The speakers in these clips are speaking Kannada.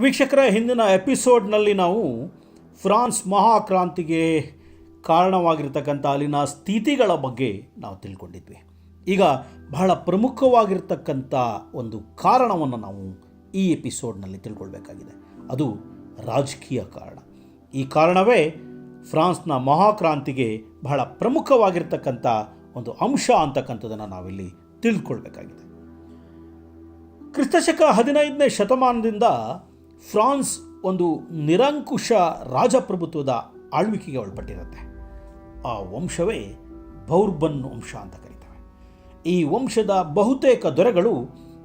ವೀಕ್ಷಕರ, ಹಿಂದಿನ ಎಪಿಸೋಡ್ನಲ್ಲಿ ನಾವು ಫ್ರಾನ್ಸ್ ಮಹಾಕ್ರಾಂತಿಗೆ ಕಾರಣವಾಗಿರ್ತಕ್ಕಂಥ ಅಲ್ಲಿನ ಸ್ಥಿತಿಗಳ ಬಗ್ಗೆ ನಾವು ತಿಳ್ಕೊಂಡಿದ್ವಿ. ಈಗ ಬಹಳ ಪ್ರಮುಖವಾಗಿರ್ತಕ್ಕಂಥ ಒಂದು ಕಾರಣವನ್ನು ನಾವು ಈ ಎಪಿಸೋಡ್ನಲ್ಲಿ ತಿಳ್ಕೊಳ್ಬೇಕಾಗಿದೆ. ಅದು ರಾಜಕೀಯ ಕಾರಣ. ಈ ಕಾರಣವೇ ಫ್ರಾನ್ಸ್ನ ಮಹಾಕ್ರಾಂತಿಗೆ ಬಹಳ ಪ್ರಮುಖವಾಗಿರ್ತಕ್ಕಂಥ ಒಂದು ಅಂಶ ಅಂತಕ್ಕಂಥದ್ದನ್ನು ನಾವಿಲ್ಲಿ ತಿಳ್ಕೊಳ್ಬೇಕಾಗಿದೆ. ಕ್ರಿಸ್ತಶಕ ಹದಿನೈದನೇ ಶತಮಾನದಿಂದ ಫ್ರಾನ್ಸ್ ಒಂದು ನಿರಂಕುಶ ರಾಜಪ್ರಭುತ್ವದ ಆಳ್ವಿಕೆಗೆ ಒಳಪಟ್ಟಿರುತ್ತೆ. ಆ ವಂಶವೇ ಬೌರ್ಬನ್ ವಂಶ ಅಂತ ಕರೀತಾರೆ ಈ ವಂಶದ ಬಹುತೇಕ ದೊರೆಗಳು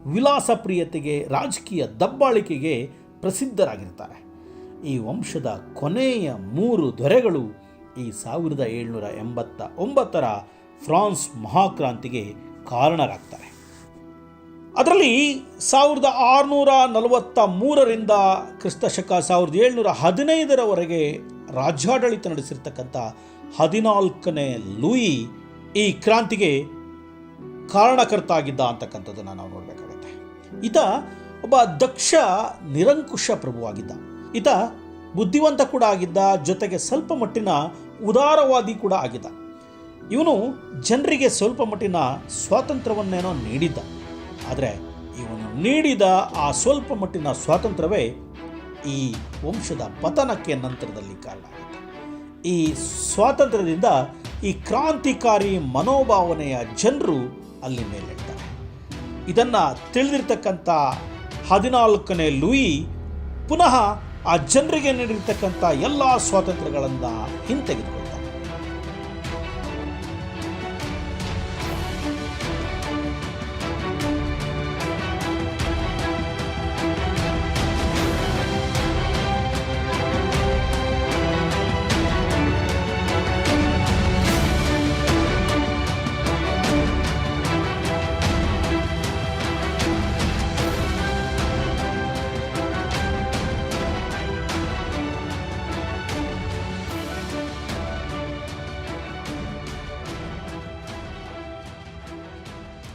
ವಿಲಾಸ ಪ್ರಿಯತೆಗೆ, ರಾಜಕೀಯ ದಬ್ಬಾಳಿಕೆಗೆ ಪ್ರಸಿದ್ಧರಾಗಿರ್ತಾರೆ ಈ ವಂಶದ ಕೊನೆಯ ಮೂರು ದೊರೆಗಳು ಈ ಸಾವಿರದ ಏಳ್ನೂರ ಎಂಬತ್ತ ಒಂಬತ್ತರ ಫ್ರಾನ್ಸ್ ಮಹಾಕ್ರಾಂತಿಗೆ ಕಾರಣರಾಗ್ತಾರೆ ಅದರಲ್ಲಿ ಸಾವಿರದ ಆರುನೂರ ನಲವತ್ತ ಮೂರರಿಂದ ಕ್ರಿಸ್ತಶಕ ಸಾವಿರದ ಏಳ್ನೂರ ಹದಿನೈದರವರೆಗೆ ರಾಜ್ಯಾಡಳಿತ ನಡೆಸಿರ್ತಕ್ಕಂಥ ಹದಿನಾಲ್ಕನೇ ಲೂಯಿ ಈ ಕ್ರಾಂತಿಗೆ ಕಾರಣಕರ್ತ ಆಗಿದ್ದ ಅಂತಕ್ಕಂಥದ್ದನ್ನು ನಾವು ನೋಡಬೇಕಾಗತ್ತೆ. ಈತ ಒಬ್ಬ ದಕ್ಷ ನಿರಂಕುಶ ಪ್ರಭುವಾಗಿದ್ದ. ಈತ ಬುದ್ಧಿವಂತ ಕೂಡ ಆಗಿದ್ದ, ಜೊತೆಗೆ ಸ್ವಲ್ಪ ಮಟ್ಟಿನ ಉದಾರವಾದಿ ಕೂಡ ಆಗಿದ್ದ. ಇವನು ಜನರಿಗೆ ಸ್ವಲ್ಪ ಮಟ್ಟಿನ ಸ್ವಾತಂತ್ರ್ಯವನ್ನೇನೋ ನೀಡಿದ್ದ. ಆದರೆ ಇವನು ನೀಡಿದ ಆ ಸ್ವಲ್ಪ ಮಟ್ಟಿನ ಸ್ವಾತಂತ್ರ್ಯವೇ ಈ ವಂಶದ ಪತನಕ್ಕೆ ನಂತರದಲ್ಲಿ ಕಾರಣ ಆಗುತ್ತೆ ಈ ಸ್ವಾತಂತ್ರ್ಯದಿಂದ ಈ ಕ್ರಾಂತಿಕಾರಿ ಮನೋಭಾವನೆಯ ಜನರು ಅಲ್ಲಿ ಮೇಲೆಡ್ತಾರೆ ಇದನ್ನು ತಿಳಿದಿರ್ತಕ್ಕಂಥ ಹದಿನಾಲ್ಕನೇ ಲೂಯಿ ಪುನಃ ಆ ಜನರಿಗೆ ನೀಡಿರ್ತಕ್ಕಂಥ ಎಲ್ಲ ಸ್ವಾತಂತ್ರ್ಯಗಳನ್ನು ಹಿಂತೆಗೆದುಕೊಳ್ತಾನೆ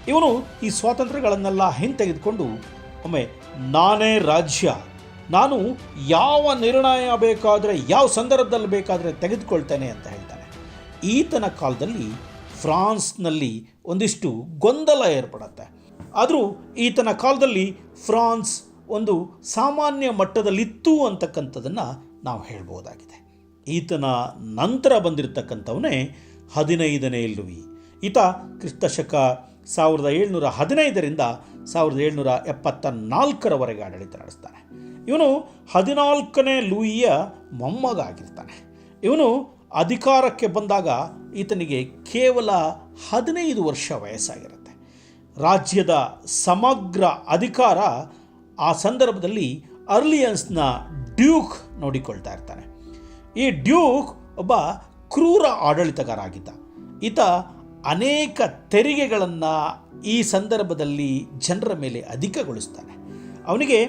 ಇವನು ಈ ಸ್ವಾತಂತ್ರ್ಯಗಳನ್ನೆಲ್ಲ ಹಿಂತೆಗೆದುಕೊಂಡು, ಒಮ್ಮೆ, ನಾನೇ ರಾಜ್ಯ, ನಾನು ಯಾವ ನಿರ್ಣಯ ಬೇಕಾದರೆ, ಯಾವ ಸಂದರ್ಭದಲ್ಲಿ ಬೇಕಾದರೆ ತೆಗೆದುಕೊಳ್ತೇನೆ ಅಂತ ಹೇಳ್ತಾನೆ. ಈತನ ಕಾಲದಲ್ಲಿ ಫ್ರಾನ್ಸ್ನಲ್ಲಿ ಒಂದಿಷ್ಟು ಗೊಂದಲ ಏರ್ಪಡುತ್ತೆ. ಆದರೂ ಈತನ ಕಾಲದಲ್ಲಿ ಫ್ರಾನ್ಸ್ ಒಂದು ಸಾಮಾನ್ಯ ಮಟ್ಟದಲ್ಲಿತ್ತು ಅಂತಕ್ಕಂಥದ್ದನ್ನು ನಾವು ಹೇಳ್ಬೋದಾಗಿದೆ. ಈತನ ನಂತರ ಬಂದಿರತಕ್ಕಂಥವನೇ ಹದಿನೈದನೇ ಲುವಿ ಈತ ಕ್ರಿಸ್ತಶಕ ಸಾವಿರದ ಏಳ್ನೂರ ಹದಿನೈದರಿಂದ ಸಾವಿರದ ಏಳ್ನೂರ ಎಪ್ಪತ್ತ ನಾಲ್ಕರವರೆಗೆ ಆಡಳಿತ ನಡೆಸ್ತಾನೆ. ಇವನು ಹದಿನಾಲ್ಕನೇ ಲೂಯಿಯ ಮೊಮ್ಮಗ ಆಗಿರ್ತಾನೆ. ಇವನು ಅಧಿಕಾರಕ್ಕೆ ಬಂದಾಗ ಈತನಿಗೆ ಕೇವಲ ಹದಿನೈದು ವರ್ಷ ವಯಸ್ಸಾಗಿರುತ್ತೆ. ರಾಜ್ಯದ ಸಮಗ್ರ ಅಧಿಕಾರ ಆ ಸಂದರ್ಭದಲ್ಲಿ ಅರ್ಲಿಯನ್ಸ್ನ ಡ್ಯೂಕ್ ನೋಡಿಕೊಳ್ತಾ ಇರ್ತಾನೆ. ಈ ಡ್ಯೂಕ್ ಒಬ್ಬ ಕ್ರೂರ ಆಡಳಿತಗಾರ ಆಗಿದ್ದ. ಈತ ಅನೇಕ ತೆರಿಗೆಗಳನ್ನು ಈ ಸಂದರ್ಭದಲ್ಲಿ ಜನರ ಮೇಲೆ ಅಧಿಕಗೊಳಿಸ್ತಾನೆ. ಅವನಿಗೆ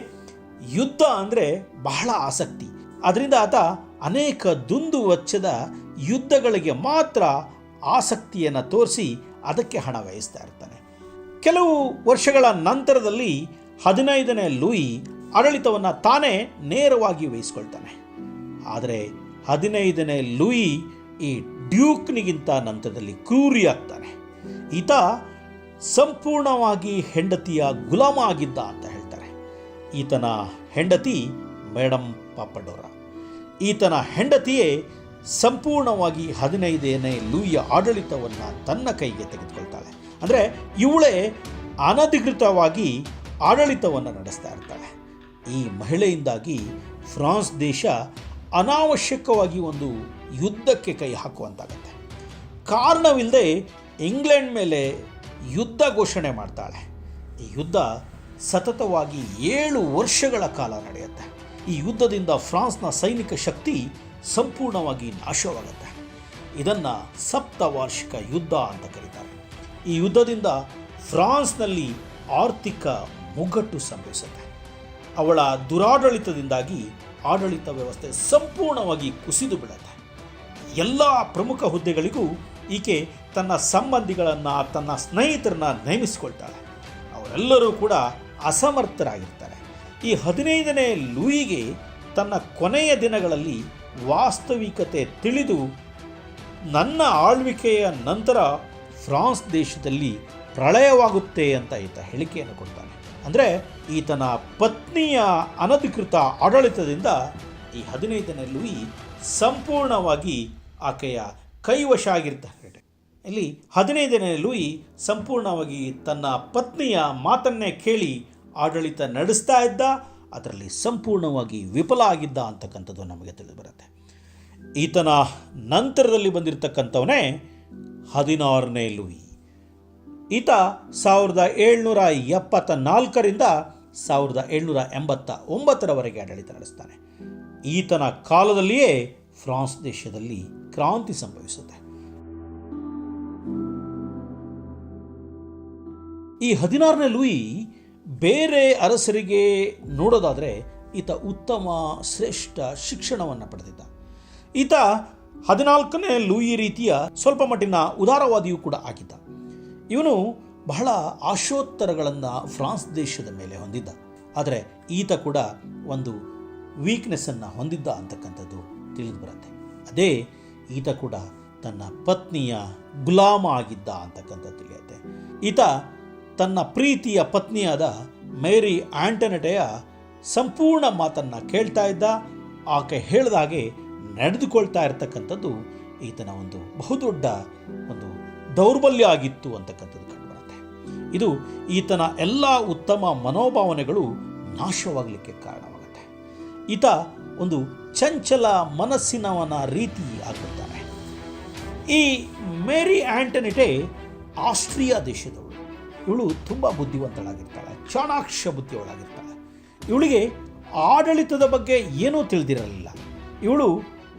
ಯುದ್ಧ ಅಂದರೆ ಬಹಳ ಆಸಕ್ತಿ. ಅದರಿಂದ ಆತ ಅನೇಕ ದುಂದು ವೆಚ್ಚದ ಯುದ್ಧಗಳಿಗೆ ಮಾತ್ರ ಆಸಕ್ತಿಯನ್ನು ತೋರಿಸಿ ಅದಕ್ಕೆ ಹಣ ವಹಿಸ್ತಾ ಇರ್ತಾನೆ. ಕೆಲವು ವರ್ಷಗಳ ನಂತರದಲ್ಲಿ ಹದಿನೈದನೇ ಲೂಯಿ ಆಡಳಿತವನ್ನು ತಾನೇ ನೇರವಾಗಿ ವಹಿಸ್ಕೊಳ್ತಾನೆ. ಆದರೆ ಹದಿನೈದನೇ ಲೂಯಿ ಈ ಡ್ಯೂಕ್ನಿಗಿಂತ ನಂತರದಲ್ಲಿ ಕ್ರೂರಿ ಆಗ್ತಾನೆ. ಈತ ಸಂಪೂರ್ಣವಾಗಿ ಹೆಂಡತಿಯ ಗುಲಾಮ ಆಗಿದ್ದ ಅಂತ ಹೇಳ್ತಾರೆ. ಈತನ ಹೆಂಡತಿ ಮೇಡಮ್ ಪಾಪಡೋರ. ಈತನ ಹೆಂಡತಿಯೇ ಸಂಪೂರ್ಣವಾಗಿ ಹದಿನೈದನೇ ಲೂಯಿಯ ಆಡಳಿತವನ್ನು ತನ್ನ ಕೈಗೆ ತೆಗೆದುಕೊಳ್ತಾಳೆ. ಅಂದರೆ ಇವಳೇ ಅನಧಿಕೃತವಾಗಿ ಆಡಳಿತವನ್ನು ನಡೆಸ್ತಾ ಇರ್ತಾಳೆ. ಈ ಮಹಿಳೆಯಿಂದಾಗಿ ಫ್ರಾನ್ಸ್ ದೇಶ ಅನಾವಶ್ಯಕವಾಗಿ ಒಂದು ಯುದ್ಧಕ್ಕೆ ಕೈ ಹಾಕುವಂತಾಗತ್ತೆ. ಕಾರಣವಿಲ್ಲದೆ ಇಂಗ್ಲೆಂಡ್ ಮೇಲೆ ಯುದ್ಧ ಘೋಷಣೆ ಮಾಡ್ತಾಳೆ. ಈ ಯುದ್ಧ ಸತತವಾಗಿ ಏಳು ವರ್ಷಗಳ ಕಾಲ ನಡೆಯುತ್ತೆ. ಈ ಯುದ್ಧದಿಂದ ಫ್ರಾನ್ಸ್ನ ಸೈನಿಕ ಶಕ್ತಿ ಸಂಪೂರ್ಣವಾಗಿ ನಾಶವಾಗುತ್ತೆ. ಇದನ್ನು ಸಪ್ತವಾರ್ಷಿಕ ಯುದ್ಧ ಅಂತ ಕರೀತಾರೆ. ಈ ಯುದ್ಧದಿಂದ ಫ್ರಾನ್ಸ್ನಲ್ಲಿ ಆರ್ಥಿಕ ಮುಗ್ಗಟ್ಟು ಸಂಭವಿಸುತ್ತೆ. ಅವಳ ದುರಾಡಳಿತದಿಂದಾಗಿ ಆಡಳಿತ ವ್ಯವಸ್ಥೆ ಸಂಪೂರ್ಣವಾಗಿ ಕುಸಿದು ಬಿಡುತ್ತೆ. ಎಲ್ಲ ಪ್ರಮುಖ ಹುದ್ದೆಗಳಿಗೂ ಈಕೆ ತನ್ನ ಸಂಬಂಧಿಗಳನ್ನು, ತನ್ನ ಸ್ನೇಹಿತರನ್ನ ನೇಮಿಸಿಕೊಳ್ತಾಳೆ. ಅವರೆಲ್ಲರೂ ಕೂಡ ಅಸಮರ್ಥರಾಗಿರ್ತಾರೆ. ಈ ಹದಿನೈದನೇ ಲೂಯಿಗೆ ತನ್ನ ಕೊನೆಯ ದಿನಗಳಲ್ಲಿ ವಾಸ್ತವಿಕತೆ ತಿಳಿದು ನನ್ನ ಆಳ್ವಿಕೆಯ ನಂತರ ಫ್ರಾನ್ಸ್ ದೇಶದಲ್ಲಿ ಪ್ರಳಯವಾಗುತ್ತೆ ಅಂತ ಈತ ಹೇಳಿಕೆಯನ್ನು ಕೊಡ್ತಾನೆ. ಅಂದರೆ ಈತನ ಪತ್ನಿಯ ಅನಧಿಕೃತ ಆಡಳಿತದಿಂದ ಈ ಹದಿನೈದನೇ ಲೂಯಿ ಸಂಪೂರ್ಣವಾಗಿ ಆಕೆಯ ಕೈವಶ ಆಗಿರ್ತಾನೆ ಇಲ್ಲಿ ಹದಿನೈದನೇ ಲೂಯಿ ಸಂಪೂರ್ಣವಾಗಿ ತನ್ನ ಪತ್ನಿಯ ಮಾತನ್ನೇ ಕೇಳಿ ಆಡಳಿತ ನಡೆಸ್ತಾ ಇದ್ದ, ಅದರಲ್ಲಿ ಸಂಪೂರ್ಣವಾಗಿ ವಿಫಲ ಆಗಿದ್ದ ಅಂತಕ್ಕಂಥದ್ದು ನಮಗೆ ತಿಳಿದು ಬರುತ್ತೆ ಈತನ ನಂತರದಲ್ಲಿ ಬಂದಿರತಕ್ಕಂಥವನೇ ಹದಿನಾರನೇ ಲೂಯಿ. ಈತ ಸಾವಿರದ ಏಳ್ನೂರ ಎಪ್ಪತ್ತ ನಾಲ್ಕರಿಂದ ಸಾವಿರದ ಏಳ್ನೂರ ಎಂಬತ್ತ ಒಂಬತ್ತರವರೆಗೆ ಆಡಳಿತ ನಡೆಸ್ತಾನೆ. ಈತನ ಕಾಲದಲ್ಲಿಯೇ ಫ್ರಾನ್ಸ್ ದೇಶದಲ್ಲಿ ಕ್ರಾಂತಿ ಸಂಭವಿಸುತ್ತೆ. ಈ ಹದಿನಾರನೇ ಲೂಯಿ ಬೇರೆ ಅರಸರಿಗೆ ನೋಡೋದಾದರೆ ಈತ ಉತ್ತಮ, ಶ್ರೇಷ್ಠ ಶಿಕ್ಷಣವನ್ನು ಪಡೆದಿದ್ದ. ಈತ ಹದಿನಾಲ್ಕನೇ ಲೂಯಿ ರೀತಿಯ ಸ್ವಲ್ಪ ಮಟ್ಟಿನ ಉದಾರವಾದಿಯೂ ಕೂಡ ಆಗಿದ್ದ. ಇವನು ಬಹಳ ಆಶೋತ್ತರಗಳನ್ನು ಫ್ರಾನ್ಸ್ ದೇಶದ ಮೇಲೆ ಹೊಂದಿದ್ದ. ಆದರೆ ಈತ ಕೂಡ ಒಂದು ವೀಕ್ನೆಸ್ಸನ್ನು ಹೊಂದಿದ್ದ ಅಂತಕ್ಕಂಥದ್ದು ತಿಳಿದು ಬರುತ್ತೆ. ಅದೇ ಈತ ಕೂಡ ತನ್ನ ಪತ್ನಿಯ ಗುಲಾಮ ಆಗಿದ್ದ ಅಂತಕ್ಕಂಥದ್ದು ತಿಳಿಯುತ್ತೆ. ಈತ ತನ್ನ ಪ್ರೀತಿಯ ಪತ್ನಿಯಾದ ಮೇರಿ ಆಂಟನೆಟೆಯ ಸಂಪೂರ್ಣ ಮಾತನ್ನು ಕೇಳ್ತಾ ಇದ್ದ. ಆಕೆ ಹೇಳಿದಾಗೆ ನಡೆದುಕೊಳ್ತಾ ಇರತಕ್ಕಂಥದ್ದು ಈತನ ಒಂದು ಬಹುದೊಡ್ಡ ಒಂದು ದೌರ್ಬಲ್ಯ ಆಗಿತ್ತು ಅಂತಕ್ಕಂಥದ್ದು ಕಂಡುಬರುತ್ತೆ. ಇದು ಈತನ ಎಲ್ಲ ಉತ್ತಮ ಮನೋಭಾವನೆಗಳು ನಾಶವಾಗಲಿಕ್ಕೆ ಕಾರಣವಾಗುತ್ತೆ. ಈತ ಒಂದು ಚಂಚಲ ಮನಸ್ಸಿನವನ ರೀತಿ ಆಗಿರ್ತಾನೆ ಈ ಮೇರಿ ಆಂಟನಿಟೆ ಆಸ್ಟ್ರಿಯಾ ದೇಶದವಳು. ಇವಳು ತುಂಬ ಬುದ್ಧಿವಂತಳಾಗಿರ್ತಾಳೆ, ಚಾಣಾಕ್ಷ ಬುದ್ಧಿಯವಳಾಗಿರ್ತಾಳೆ. ಇವಳಿಗೆ ಆಡಳಿತದ ಬಗ್ಗೆ ಏನೂ ತಿಳಿದಿರಲಿಲ್ಲ. ಇವಳು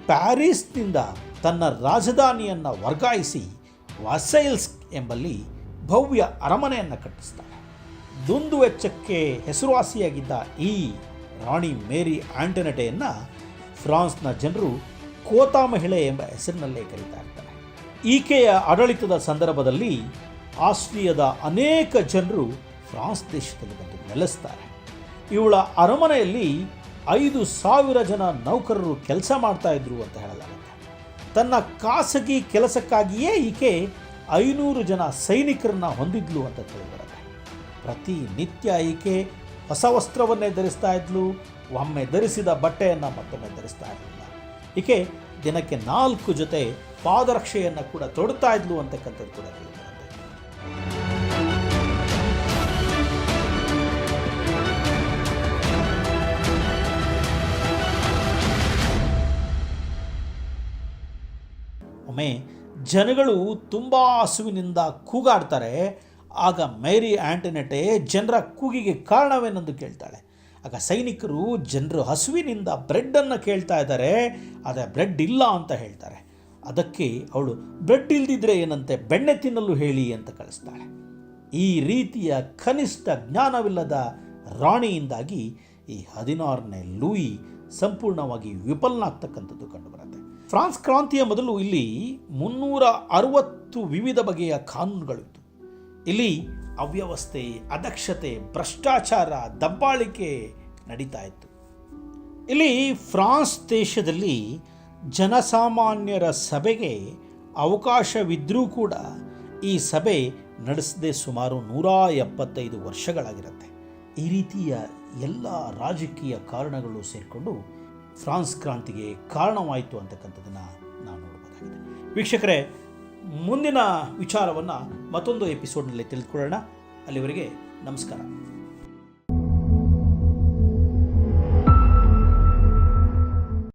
ಪ್ಯಾರಿಸ್ನಿಂದ ತನ್ನ ರಾಜಧಾನಿಯನ್ನು ವರ್ಗಾಯಿಸಿ ವಸೈಲ್ಸ್ ಎಂಬಲ್ಲಿ ಭವ್ಯ ಅರಮನೆಯನ್ನು ಕಟ್ಟಿಸ್ತಾಳೆ. ದುಂದು ವೆಚ್ಚಕ್ಕೆ ಹೆಸರುವಾಸಿಯಾಗಿದ್ದ ಈ ರಾಣಿ ಮೇರಿ ಆಂಟನೆಟೆಯನ್ನು ಫ್ರಾನ್ಸ್ನ ಜನರು ಕೋತಾ ಮಹಿಳೆ ಎಂಬ ಹೆಸರಿನಲ್ಲೇ ಕರೀತಾ ಇರ್ತಾರೆ. ಈಕೆಯ ಆಡಳಿತದ ಸಂದರ್ಭದಲ್ಲಿ ಆಸ್ಟ್ರಿಯಾದ ಅನೇಕ ಜನರು ಫ್ರಾನ್ಸ್ ದೇಶದಲ್ಲಿ ಬಂದು ನೆಲೆಸ್ತಾರೆ. ಇವಳ ಅರಮನೆಯಲ್ಲಿ ಐದು ಸಾವಿರ ಜನ ನೌಕರರು ಕೆಲಸ ಮಾಡ್ತಾ ಇದ್ರು ಅಂತ ಹೇಳಲಾಗುತ್ತೆ. ತನ್ನ ಖಾಸಗಿ ಕೆಲಸಕ್ಕಾಗಿಯೇ ಈಕೆ ಐನೂರು ಜನ ಸೈನಿಕರನ್ನ ಹೊಂದಿದ್ಲು ಅಂತ ತಿಳಿದಿರುತ್ತೆ ಪ್ರತಿನಿತ್ಯ ಈಕೆ ಹೊಸ ವಸ್ತ್ರವನ್ನೇ ಧರಿಸ್ತಾ ಇದ್ಲು, ಒಮ್ಮೆ ಧರಿಸಿದ ಬಟ್ಟೆಯನ್ನು ಮತ್ತೊಮ್ಮೆ ಧರಿಸ್ತಾ ಇರಲಿಲ್ಲ. ಈಕೆ ದಿನಕ್ಕೆ ನಾಲ್ಕು ಜೊತೆ ಪಾದರಕ್ಷೆಯನ್ನು ಕೂಡ ತೊಡುತ್ತಾ ಇದ್ಲು ಅಂತಕ್ಕಂಥದ್ದು ಕೂಡ ತಿಳಿಬರುತ್ತೆ ಒಮ್ಮೆ ಜನಗಳು ತುಂಬ ಹಸುವಿನಿಂದ ಕೂಗಾಡ್ತಾರೆ. ಆಗ ಮೇರಿ ಆಂಟನೆಟೆ ಜನರ ಕೂಗಿಗೆ ಕಾರಣವೇನೆಂದು ಕೇಳ್ತಾಳೆ. ಆಗ ಸೈನಿಕರು ಜನರು ಹಸುವಿನಿಂದ ಬ್ರೆಡ್ಡನ್ನು ಕೇಳ್ತಾ ಇದ್ದಾರೆ. ಆದರೆ ಬ್ರೆಡ್ ಇಲ್ಲ ಅಂತ ಹೇಳ್ತಾರೆ. ಅದಕ್ಕೆ ಅವಳು, ಬ್ರೆಡ್ ಇಲ್ದಿದ್ರೆ ಏನಂತೆ? ಬೆಣ್ಣೆ ತಿನ್ನಲು ಹೇಳಿ ಅಂತ ಕಳಿಸ್ತಾಳೆ. ಈ ರೀತಿಯ ಕನಿಷ್ಠ ಜ್ಞಾನವಿಲ್ಲದ ರಾಣಿಯಿಂದಾಗಿ ಈ ಹದಿನಾರನೇ ಲೂಯಿ ಸಂಪೂರ್ಣವಾಗಿ ವಿಫಲನಾಗ್ತಕ್ಕಂಥದ್ದು ಕಂಡುಬರುತ್ತೆ. ಫ್ರಾನ್ಸ್ ಕ್ರಾಂತಿಯ ಮೊದಲು ಇಲ್ಲಿ ಮುನ್ನೂರ ಅರವತ್ತು ವಿವಿಧ ಬಗೆಯ ಕಾನೂನುಗಳಿತ್ತು. ಇಲ್ಲಿ ಅವ್ಯವಸ್ಥೆ, ಅದಕ್ಷತೆ, ಭ್ರಷ್ಟಾಚಾರ, ದಬ್ಬಾಳಿಕೆ ನಡೀತಾ ಇತ್ತು. ಇಲ್ಲಿ ಫ್ರಾನ್ಸ್ ದೇಶದಲ್ಲಿ ಜನಸಾಮಾನ್ಯರ ಸಭೆಗೆ ಅವಕಾಶವಿದ್ದರೂ ಕೂಡ ಈ ಸಭೆ ನಡೆಸದೆ ಸುಮಾರು ನೂರ ಎಪ್ಪತ್ತೈದು ವರ್ಷಗಳಾಗಿರುತ್ತೆ. ಈ ರೀತಿಯ ಎಲ್ಲ ರಾಜಕೀಯ ಕಾರಣಗಳು ಸೇರಿಕೊಂಡು ಫ್ರಾನ್ಸ್ ಕ್ರಾಂತಿಗೆ ಕಾರಣವಾಯಿತು ಅಂತಕ್ಕಂಥದ್ದನ್ನು ನಾವು ನೋಡ್ಬೋದಾಗಿದೆ. ವೀಕ್ಷಕರೇ ಮುಂದಿನ ವಿಚಾರವನ್ನು ಮತ್ತೊಂದು ಎಪಿಸೋಡ್ನಲ್ಲಿ ತಿಳಿದುಕೊಳ್ಳೋಣ ಅಲ್ಲಿವರೆಗೆ ನಮಸ್ಕಾರ.